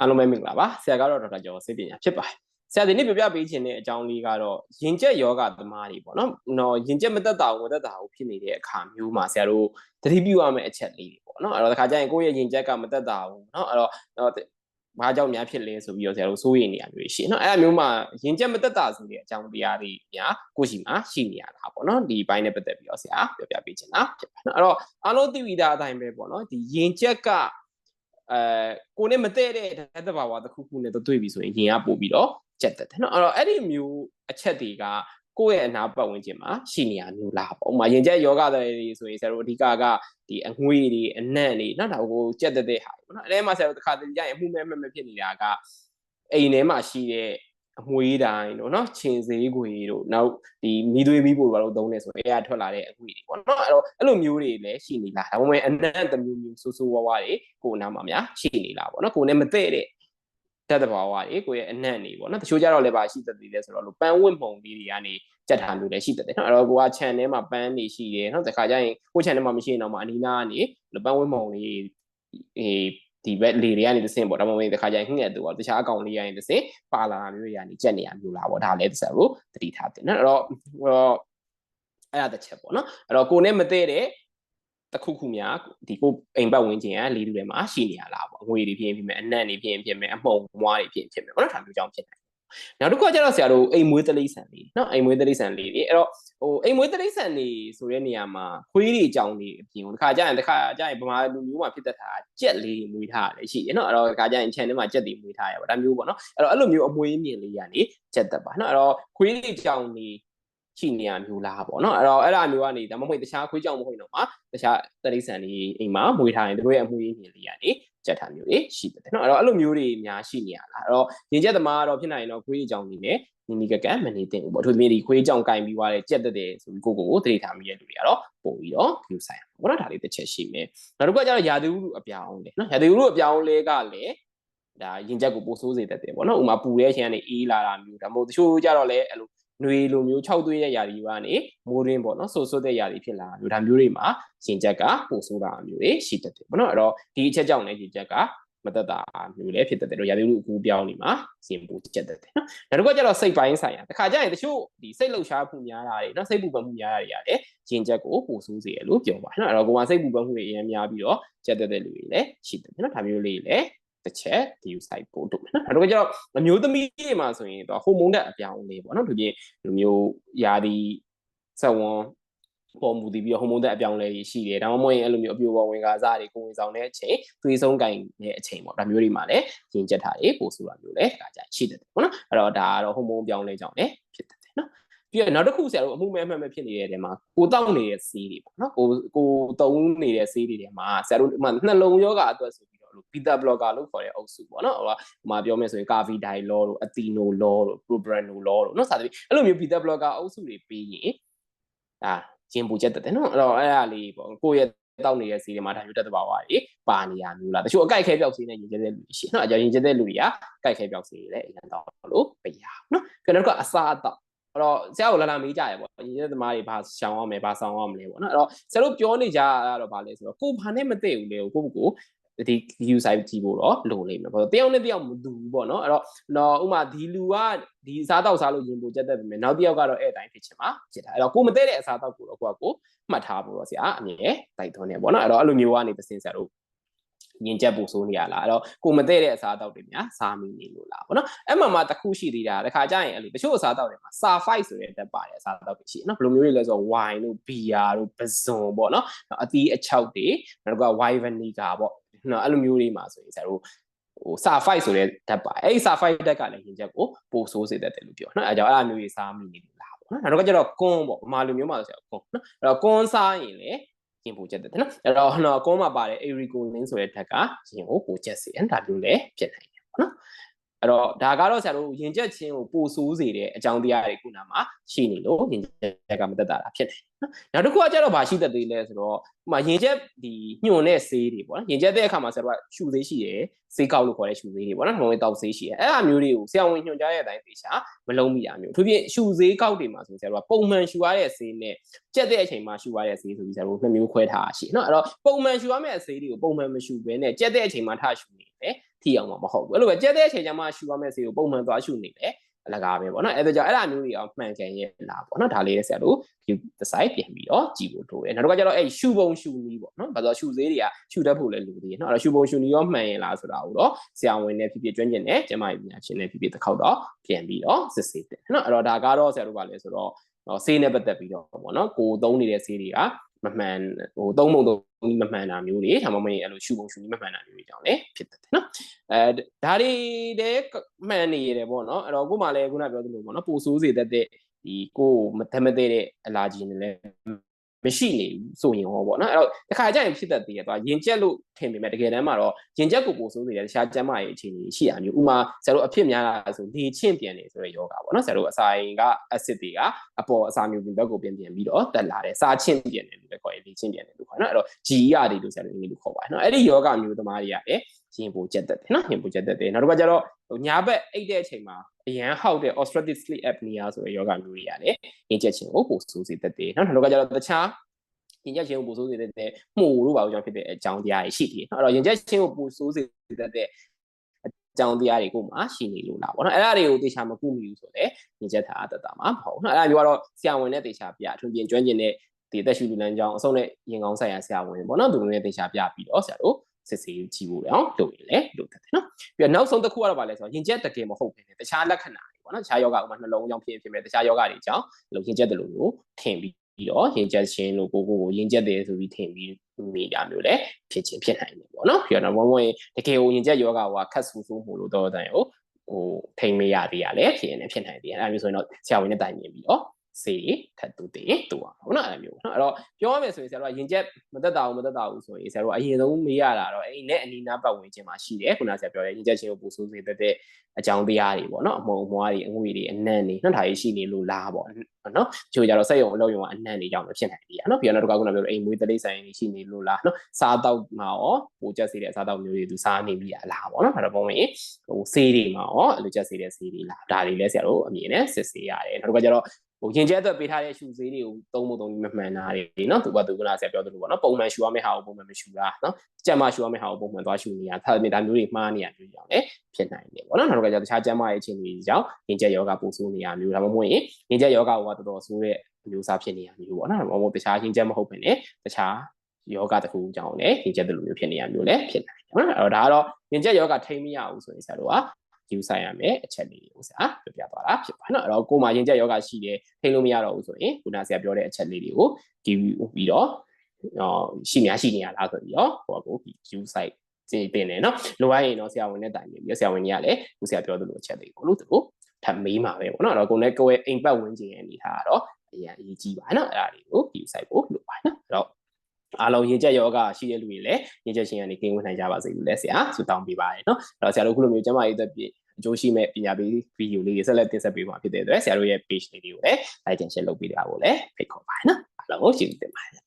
အားလုံးပဲမင်္ဂလာပါဆရာကတော့ဒေါက်တာကျော်စေပညာဖြစ်ပါတယ်ဆရာဒီနေ့ပြပြပေးခြင်းတဲ့အကြောင်းလေးကတော့ရင်ကျက်ယောဂသမားတွေပေါ့နော်နော်ရင်ကျက်မသက်တာဘူးမသက်တာဘူးဖြစ်နေတဲ့အခါမျိုးမှာဆရာတို့သတိပြုရမယ့်အချက်လေးတွေပေါ့နော်အဲ့တော့တခါကျရင်ကိုယ့်ရဲ့ရင်ကျက်ကမသက်တာဘူးနော်အဲ့တော့ဘာကြောင့်များဖြစ်လဲဆိုပြီးတော့ဆရာတို့စိုးရိမ်နေရမျိုးရှိနော်အဲ့အမျိုးမှာရင်ကျက်မသက်တာဆိုတဲ့အကြောင်းတရားတွေများကိုရှိမှာရှိနေရတာပေါ့နော်ဒီဘိုင်းနဲ့ပတ်သက်ပြီးတော့ဆရာပြပြပေးခြင်းလားဖြစ်ပါနော်အဲ့တော့အားလုံးသိပြီးသားအတိုင်းပဲပေါ့နော်ဒီရင်ကျက်က အဲကိုနဲ့မတည့်တဲ့ဓာတ်တဘာဝတစ်ခုခုနဲ့တွေ့ပြီဆိုရင်ရင်ကပို့ပြီးတော့ကျက်တက်တယ်နော်အဲ့တော့အဲ့ဒီမျိုးအချက်တွေကကိုယ့်ရဲ့အနာပတ်ဝန်းကျင်မှာရှိနေရမျိုးလားပေါ့ဥမာရင်ကျက်ယောဂတွေဆိုရင်ဆရာတို့အဓိကကဒီအငွေ့တွေအနံ့တွေနော်ဒါကိုကျက်တက်တဲ့ဟာပေါ့နော်အဲ့ဒီမှာဆရာတို့တစ်ခါတည်းကြရင်အမှုမဲ့မဲ့ဖြစ်နေတာကအိမ်ထဲမှာရှိတဲ့ အမွေးတိုင်းတို့နော်ခြင်စေးခွေတို့နောက်ဒီမီးသွေးမီးပို့ဘာလို့သုံးနေဆိုရင်အဲကထွက်လာတဲ့အငွေတွေပေါ့နော်အဲ့တော့အဲ့လိုမျိုးတွေလည်းရှိနေလားဒါပေမဲ့အနံ့တမျိုးမျိုးဆိုးဆိုးဝါးဝါတွေကိုနာမှာများရှိနေလားပေါ့နော်ကိုနဲ့မတဲ့တဲ့တတ်တဘာဝတွေကိုရဲ့အနံ့နေပေါ့နော်တချို့ကြတော့လည်းပါရှိတတ်သေးတယ်ဆိုတော့လို့ပန်းဝင့်ပုံလေးတွေကနေကြက်ထားမျိုးလည်းရှိတတ်တယ်နော်အဲ့တော့ကိုက channel မှာပန်းနေရှိတယ်နော်တခါကျရင်ကို channel မှာမရှိရင်တော့မှအနီးနားကနေပန်းဝင့်ပုံလေးအေး ဒီဘက်လေတွေကနေတဆင့်ပေါ့ဒါမှမဟုတ်တခါကျရင်ငှက်တူပေါ့တခြားအကောင်လေးရရင်တဆင့်ပါလာတာမျိုးတွေကနေကြက်နေရမျိုးလားပေါ့ဒါလည်းတစ်ဆက်ကိုသတိထားတင်နော်အဲ့တော့အဲ့ဒါတစ်ချက်ပေါ့နော်အဲ့တော့ကိုနဲ့မသေးတဲ့တခုခုများဒီကိုအိမ်ပတ်ဝန်းကျင်ကလေးတူတွေမှာရှိနေရလားပေါ့အငွေတွေဖြစ်ရင်ဖြစ်မယ်အနံ့တွေဖြစ်ရင်ဖြစ်မယ်အမှုံမွားတွေဖြစ်ရင်ဖြစ်မယ်ပေါ့နော်ဒါမျိုးကြောင့်ဖြစ်နိုင် နောက်တစ်ခုကကျတော့ဆရာတို့အိမ်မွေးတလိษံလေးเนาะအိမ်မွေးတလိษံလေးတွေအဲ့တော့ဟိုအိမ်မွေးတလိษံနေဆိုတဲ့နေရာမှာခွေးတွေအကြောင်းတွေအပြင်တခါကျရင်တခါကျရင်ဗမာလူမျိုးမှာဖြစ်တတ်တာကြက်လေးမွေးထားတယ်ရှိတယ်เนาะအဲ့တော့တခါကျရင် channel မှာကြက်တွေမွေးထားရပါဒါမျိုးပေါ့เนาะအဲ့တော့အဲ့လိုမျိုးအမွေးမြင်လေးကနေကြက်တက်ပါเนาะအဲ့တော့ခွေးတွေအကြောင်းတွေ ရှိနေရမျိုးလားပေါ့နော်အဲ့တော့အဲ့ဒါမျိုးကနေဒါမှမဟုတ်တခြားခွေးကြောင်မဟုတ်တော့မှတခြားတရိษံတွေအိမ်မှာမွေးထားရင်တို့ရဲ့အမှုရင်းမြင်လေးကနေကြက်ထားမျိုးတွေရှိတယ်နော်အဲ့တော့အဲ့လိုမျိုးတွေများရှိနေရလားအဲ့တော့ရင်ကျက်သမားကတော့ဖြစ်နိုင်ရင်တော့ခွေးကြောင်နေနဲ့နီနီကကမနေတင်ဘူးပေါ့အထူးသဖြင့်ဒီခွေးကြောင်ကင်ပြီးသွားတဲ့ကြက်တက်တယ်ဆိုပြီးကိုကိုကိုတရိထားမိတဲ့လူတွေကတော့ပို့ပြီးတော့ view ဆိုင်ပေါ့နော်ဒါလေးတစ်ချက်ရှိမယ်နောက်တစ်ခုကကျတော့ရာသီဥတုအပြောင်းလေနော်ရာသီဥတုအပြောင်းလဲကလည်းဒါရင်ချက်ကိုပိုဆိုးစေတတ်တယ်ပေါ့နော်ဥမာပူတဲ့အချိန်ကနေအေးလာတာမျိုးဒါမှမဟုတ်တချို့ကြတော့လည်းအဲ့လို ຫນွေလိုမျိုး6သွေးတဲ့ຢာဒီကနေမိုးရင်းပေါ့နော်ဆိုဆွတ်တဲ့ຢာဒီဖြစ်လာမျိုးဒါမျိုးတွေမှာရင်ချက်ကပိုဆိုးတာမျိုးတွေရှိတတ်တယ်ပေါ့နော်အဲ့တော့ဒီအချက်ကြောင့်လည်းရင်ချက်ကမသက်တာမျိုးလည်းဖြစ်တတ်တယ်တော့ရာသီဥတုအကူပြောင်းနေမှာရင်ပူချက်တတ်တယ်နော်နောက်တစ်ခုကကျတော့စိတ်ပိုင်းဆိုင်ရာတခါကျရင်တချို့ဒီစိတ်လှုပ်ရှားမှုများတာတွေနော်စိတ်ပူပန်မှုများတာတွေရတယ်ရင်ချက်ကိုပိုဆိုးစေရလို့ပြောပါနော်အဲ့တော့ကိုယ်ကစိတ်ပူပန်မှုတွေအများများပြီးတော့ချက်တတ်တဲ့လူတွေလည်းရှိတယ်နော်ဒါမျိုးလေးလည်း တစ်ချက် view site ပို့တို့နော်အဲ့တော့ကျတော့အမျိုးသမီးတွေမှာဆိုရင်တော့ဟိုမုန်းတဲ့အပြောင်းလေးပေါ့နော်သူပြင်လူမျိုးယာဒီစက်ဝန်ပေါ်မူတည်ပြီးတော့ဟိုမုန်းတဲ့အပြောင်းလဲရှိတယ်ဒါမှမဟုတ်ရင်အဲ့လိုမျိုးအပြိုပေါ်ဝင်ကားစားတွေကိုဝင်ဆောင်တဲ့အချိန်သွေးဆုံးကင်တဲ့အချိန်ပေါ့ဒါမျိုးတွေမှာလည်းရင်ကျက်တာတွေပို့ဆိုတာမျိုးလည်းဒါကြရှိတယ်ပေါ့နော်အဲ့တော့ဒါကတော့ဟိုမုန်းပြောင်းလဲကြောင်းလည်းဖြစ်တယ်နော်ပြီးတော့နောက်တစ်ခုဆရာတို့အမှုမဲ့အမှတ်မဲ့ဖြစ်နေတဲ့နေရာမှာကိုတောက်နေတဲ့ဆေးတွေပေါ့နော်ကိုကိုသုံးနေတဲ့ဆေးတွေထဲမှာဆရာတို့မှနှလုံးယောဂအတွက်ဆိုပြီးတော့ လို့ beta blocker လို့ခေါ်တဲ့အုပ်စုပေါ့နော်ဟိုမှာပြောမယ်ဆိုရင် carvedilol တို့ atenolol တို့ propranolol တို့နော်စသဖြင့်အဲ့လိုမျိုး beta blocker အုပ်စုတွေပေးရင်အာကျင်ပူချက်တက်တယ်နော်အဲ့တော့အဲ့ဒါလေးပေါ့ကိုယ့်ရဲ့တောက်နေတဲ့စီးတွေမှာဒါမျိုးတက်တဘာဝတွေပါနေရမျိုးလားတချို့အကြိုက်ခဲပြောက်စီးနေရင်ကျတဲ့လူတွေရှိနော်အကြောင်းရင်ကျတဲ့လူတွေကကြိုက်ခဲပြောက်စီးတွေလည်းအရင်တော့လို့ပြရနော်ပြီးတော့ကအစားအသောက်အဲ့တော့ဆရာကိုလာလာမေးကြရပေါ့ညီတဲ့သမားတွေဘာရှောင်ရမယ်ဘာဆောင်ရမလဲပေါ့နော်အဲ့တော့ဆရာတို့ပြောနေကြရတော့ဗာလဲဆိုတော့ကိုဘာနဲ့မသိဘူးလေကိုကိုကို ဒီ view site ကြည့်ဖို့တော့လိုလိမ့်မယ်ပေါ့တယောက်နဲ့တယောက်မတူဘူးပေါ့နော်အဲ့တော့တော့ဥမာဒီလူကဒီအစားတောက်စားလို့ရင်ပိုချက်တတ်ပြီမယ်နောက်တစ်ယောက်ကတော့အဲ့အတိုင်းဖြစ်ချင်မှာဖြစ်တာအဲ့တော့ကိုမသိတဲ့အစားတောက်ကိုတော့ကိုကကိုမှတ်ထားဖို့တော့ဆရာအမြဲတိုက်တွန်းနေပေါ့နော်အဲ့တော့အဲ့လိုမျိုးကနေသစင်ဆရာတို့ရင်ကျက်ပို့ဆိုးနေရလားအဲ့တော့ကိုမသိတဲ့အစားအသောက်တွေများစားမိနေလို့လားပေါ့နော်အဲ့မှာမှတခုရှိသေးတာတခါကျရင်အဲ့လိုတချို့အစားအသောက်တွေမှာ sulfite ဆိုတဲ့တက်ပါတယ်အစားအသောက်တွေရှိနော်ဘယ်လိုမျိုးတွေလဲဆိုတော့ wine တို့ beer တို့ပဇွန်ပေါ့နော်အသီးအချောက်တွေနောက်က wine vinegar ပေါ့ နော်အဲ့လိုမျိုးလေးမှာဆိုရင်ဆရာတို့ဟို sulfite ဆိုတဲ့ဓာတ်ပါအဲ့ဒီ sulfite ဓာတ်ကလည်းရင်ချက်ကိုပိုဆိုးစေတတ်တယ်လို့ပြောနော်အဲကြောင့်အဲ့လိုမျိုးကြီးစားမိနေလို့လားပေါ့နော်နောက်တော့ကျတော့ကွန်းပေါ့မာလူမျိုးမှာဆိုရင်ကွန်းနော်အဲ့တော့ကွန်းစားရင်လည်းရင်ပိုချက်တယ်နော်အဲ့တော့နော်ကွန်းမှာပါတယ် ericolin ဆိုတဲ့ဓာတ်ကရင်ကိုပိုချက်စေတယ်ဒါမျိုးလည်းဖြစ်နိုင်တယ်ပေါ့နော် အဲ့တော့ဒါကတော့ဆရာတို့ရင်ကျက်ချင်းကိုပိုဆိုးစေတဲ့အကြောင်းတရားတွေခုနမှာရှိနေလို့ရင်ကျက်ကမတက်တာဖြစ်တယ်နော်နောက်တစ်ခုကကျတော့ဗာရှိတတ်သေးလဲဆိုတော့ဥမာရင်ကျက်ဒီညွန်တဲ့ဆေးတွေပေါ့နော်ရင်ကျက်တဲ့အခါမှာဆရာတို့ကရှူဆေးရှိတယ်ဆေးကောက်လို့ခေါ်တဲ့ရှူဆေးတွေပေါ့နော်နှလုံးတောက်ဆေးရှိတယ်အဲ့အမျိုးတွေကိုဆရာဝန်ညွှန်ကြားတဲ့အတိုင်းသေချာမလုံးမိတာမျိုးသူပြည့်ရှူဆေးကောက်တွေမှာဆိုဆရာတို့ကပုံမှန်ရှူရတဲ့ဆေးနဲ့ကျက်တဲ့အချိန်မှာရှူရတဲ့ဆေးဆိုပြီးဆရာတို့နှစ်မျိုးခွဲထားရှိနော်အဲ့တော့ပုံမှန်ရှူရမယ့်ဆေးတွေကိုပုံမှန်မရှူဘဲနဲ့ကျက်တဲ့အချိန်မှာထားရှူနေတယ် ထိအောင်မှာမဟုတ်ဘူးအဲ့လိုပဲကြက်တဲ့အချိန်ကျမှရှူရမယ့်ဆေးကိုပုံမှန်သွားရှူနေတယ်အလကားပဲပေါ့နော်အဲ့ဒါကြောင့်အဲ့ဒါမျိုးတွေအောင်မှန်ကန်ရဲ့လားပေါ့နော်ဒါလေးလည်းဆရာတို့ view design ပြင်ပြီးတော့ကြည့်ဖို့လိုတယ်နောက်တစ်ခါကျတော့အဲ့ရှူပုံရှူနီးပေါ့နော်ဘာလို့ရှူသေးတွေကရှူတတ်ဖို့လည်းလိုသေးတယ်နော်အဲ့တော့ရှူပုံရှူနီးရောမှန်ရင်လားဆိုတာကိုတော့ဆရာဝန်နဲ့ဖြစ်ဖြစ်ကျွမ်းကျင်တဲ့ကျမကြီးပညာရှင်နဲ့ဖြစ်ဖြစ်တစ်ခေါက်တော့ပြန်ပြီးတော့စစ်ဆေးတယ်နော်အဲ့တော့ဒါကတော့ဆရာတို့ကလည်းဆိုတော့ဆေးနဲ့ပတ်သက်ပြီးတော့ပေါ့နော်ကိုသုံးနေတဲ့ဆေးတွေက မမှန်ဟိုသုံးပုံသုံးမမှန်တာမျိုးတွေဒါမှမဟုတ်အဲ့လိုရှူပုံရှူနီးမမှန်တာမျိုးတွေကြောင့်လည်းဖြစ်တတ်တယ်နော်အဲဒါတွေတည်းမှန်နေရတယ်ပေါ့နော်အဲ့တော့ကိုမှလည်းခုနပြောသလိုပေါ့နော်ပိုဆိုးစေတတ်တဲ့ဒီကိုမတမသေးတဲ့အလာကြီးနဲ့လည်း မရှိနေဘူးဆိုရင်ဟောပေါ့နော်အဲ့တော့တစ်ခါကြရင်ဖြစ်တတ်သေးတယ်သွားရင်ကျက်လို့ထင်ပေမဲ့တကယ်တမ်းမှာတော့ရင်ကျက်ကိုပိုဆိုးစေတယ်တခြားကျန်းမာရေးအခြေအနေရှိတာမျိုးဥမာဆရာတို့အဖြစ်များတာဆိုလေချင်းပြန်နေဆိုတဲ့ယောဂပေါ့နော်ဆရာတို့အစာရင်ကအဆစ်တွေကအပေါ်အစာမျိုးဘက်ကိုပြန်ပြန်ပြီးတော့တက်လာတယ်စာချင်းပြန်တယ်လို့လည်းခေါ်ရင်လေချင်းပြန်တယ်လို့ခေါ်နော်အဲ့တော့ G ရတယ်လို့ဆရာတို့ဒီလိုခေါ်ပါတယ်နော်အဲ့ဒီယောဂမျိုးသမားတွေကလည်းရင်ပိုကျက်တက်တယ်နော်ရင်ပိုကျက်တက်တယ်နောက်တစ်ခါကျတော့ညာဘက်အိတ်တဲ့အချိန်မှာ အရန်ဟောက်တဲ့ obstructive sleep apnea ဆိုတဲ့ယောဂမျိုးတွေရတယ်ရင်ကျက်ခြင်းကိုပိုဆိုးစေတတ်တယ်နော်နောက်တစ်ခါကျတော့တခြားရင်ကျက်ခြင်းကိုပိုဆိုးစေတတ်တဲ့မှုလို့ပါကြောင့်ဖြစ်တဲ့အကြောင်းတရားတွေရှိတယ်နော်အဲ့တော့ရင်ကျက်ခြင်းကိုပိုဆိုးစေတတ်တဲ့အကြောင်းတရားတွေကိုမှရှိနေလို့လားပေါ့နော်အဲ့ဒါတွေကိုတေချာမကူမိဘူးဆိုတော့ရင်ကျက်တာအတတ်တာမှာမဟုတ်နော်အဲ့ဒါမျိုးကတော့ဆရာဝန်နဲ့တေချာပြအထွန်းပြင်ကျွမ်းကျင်တဲ့ဒီအသက်ရှူလူလန်းကြောင်းအဆုံးနဲ့ရင်ကောင်းဆိုင်ရာဆရာဝန်ပေါ့နော်သူတို့နဲ့တေချာပြပြီးတော့ဆရာတို့ စစ်ဆေးကြည့်ဖို့အောင်လုပ်ရင်လည်းလုပ်တတ်တယ်နော်ပြီးတော့နောက်ဆုံးတစ်ခုကတော့ဗာလဲဆိုတော့ရင်ကျက်တကယ်မဟုတ်ဘဲနဲ့တခြားလက္ခဏာတွေပေါ့နော်တခြားယောဂဥပမာနှလုံးကြောင့်ဖြစ်ဖြစ်မဲ့တခြားယောဂတွေကြောင့်လို့ရင်ကျက်တယ်လို့မျိုးထင်ပြီးပြီးတော့ရင်ကျက်ခြင်းလို့ကိုကိုကိုရင်ကျက်တယ်ဆိုပြီးထင်ပြီးမိတာမျိုးလည်းဖြစ်ချင်းဖြစ်နိုင်တယ်ပေါ့နော်ပြီးတော့ဝုံဝုံတကယ်ကိုရင်ကျက်ယောဂကခတ်ဆူဆူမှုလို့တော့တဲ့ဟိုဟိုထိမရသေးရလဲဖြစ်နေဖြစ်နိုင်သေးတယ်အဲဒါမျိုးဆိုရင်တော့ဆရာဝန်နဲ့တိုင်ပင်ပြီးတော့ စေထပ်တူတင်တူအောင်ဟုတ်နော်အဲ့လိုမျိုးနော်အဲ့တော့ပြောရမယ်ဆိုရင်ဆရာတို့ကရင်ကျက်မသက်တာဘူးမသက်တာဘူးဆိုရင်ဆရာတို့အရင်ဆုံးမေးရတာတော့အဲ့နဲ့အနီးနားပတ်ဝန်းကျင်မှာရှိတယ်ခုနဆရာပြောတဲ့ရင်ကျက်ချင်းကိုပူဆိုးစေတဲ့အကြောင်းတရားတွေပေါ့နော်အမုံအမွားတွေအငွေတွေအနံ့တွေနှောက်ထားရရှိနေလို့လားပေါ့နော်ချို့ကြတော့စက်ရုံအလုပ်ရုံကအနံ့တွေကြောင့်လည်းဖြစ်နိုင်တယ်နော်ပြီးတော့တော့ခုနပြောတဲ့အိမ်မွေးတလိဆိုင်တွေရှိနေလို့လားနော်စားတော့မှာရောပူကျက်စေတဲ့အစားတော့မျိုးတွေသူစားနေပြီလားပေါ့နော်ဒါတော့ပုံမှန်ဟိုဆေးတွေမှာရောအလိုကျက်စေတဲ့ဆေးတွေလားဒါတွေလည်းဆရာတို့အမြင်နဲ့စစ်ဆေးရတယ်နောက်တစ်ခါကျတော့ ဟိုရင်ကျဲအတွက်ပေးထားတဲ့ရှူဈေးတွေကိုသုံးဖို့သုံးပြီးမမှန်တာတွေနော်သူကသူကလာဆရာပြောသလိုပေါ့နော်ပုံမှန်ရှူရမယ့်ဟာကိုပုံမှန်မရှူတာနော်ကြက်မရှူရမယ့်ဟာကိုပုံမှန်သွားရှူနေရဒါမျိုးဒါမျိုးတွေမှားနေရမျိုးကြောင့်လည်းဖြစ်နိုင်တယ်ပေါ့နော်နောက်တစ်ခါကျတခြားကျန်းမာရေးအခြေအနေတွေကြောင့်ရင်ကျက်ယောဂပိုဆိုးနေရမျိုးဒါမှမဟုတ်ရင်ရင်ကျက်ယောဂကတော်တော်ဆိုးတဲ့အမျိုးအစားဖြစ်နေရမျိုးပေါ့နော်ဒါမှမဟုတ်တခြားရင်ကျက်မဟုတ်ဘဲနဲ့တခြားယောဂတစ်ခုကြောင့်လည်းရင်ကျက်တလူမျိုးဖြစ်နေရမျိုးလည်းဖြစ်နိုင်တယ်နော်အဲ့တော့ဒါကတော့ရင်ကျက်ယောဂထိမ့်မရဘူးဆိုရင်ဆရာတို့က ယူဆိုင်ရမယ်အချက်လေးကိုဆရာပြပြသွားတာဖြစ်ပါနော်အဲ့တော့ကိုယ်မှာရင်ကျက်ယောဂရှိတယ်ထိလို့မရတော့ဘူးဆိုရင်ခုနဆရာပြောတဲ့အချက်လေးတွေကိုဒီပြီးတော့အော်ရှိများရှိနေရလားဆိုပြီးတော့ဟိုကိုယူဆိုင်စင်တင်တယ်နော်လိုအပ်ရင်တော့ဆရာဝန်နဲ့တိုင်ပြီးဆရာဝန်ကြီးကလည်းခုဆရာပြောသလိုအချက်လေးကိုလို့သူတို့ထပ်မေးမှာပဲပေါ့နော်အဲ့တော့ကိုယ်နဲ့ကိုယ်ရဲ့အိမ်ပတ်ဝန်းကျင်ရဲ့အနေထားကတော့အရင်အရေးကြီးပါနော်အဲ့ဒါလေးကိုယူဆိုင်ဖို့လိုပါနော်အဲ့တော့ အားလုံးရင်ကျက်ယောဂရှိတဲ့လူတွေလည်းရင်ကျက်ခြင်းကနေကင်းဝေးနိုင်ကြပါစေလို့လည်းဆရာဆုတောင်းပေးပါတယ်နော်အဲ့တော့ဆရာတို့ခုလိုမျိုးကျမရေးသက်ပြည့်အကျိုးရှိမဲ့ပညာပေးဗီဒီယိုလေးတွေဆက်လက်တင်ဆက်ပေးမှာဖြစ်တဲ့အတွက်ဆရာတို့ရဲ့ page လေးတွေကိုလည်း like and share လုပ်ပေးတာကိုလည်းဖိတ်ခေါ်ပါတယ်နော်အားလုံးကိုကျေးဇူးတင်ပါတယ်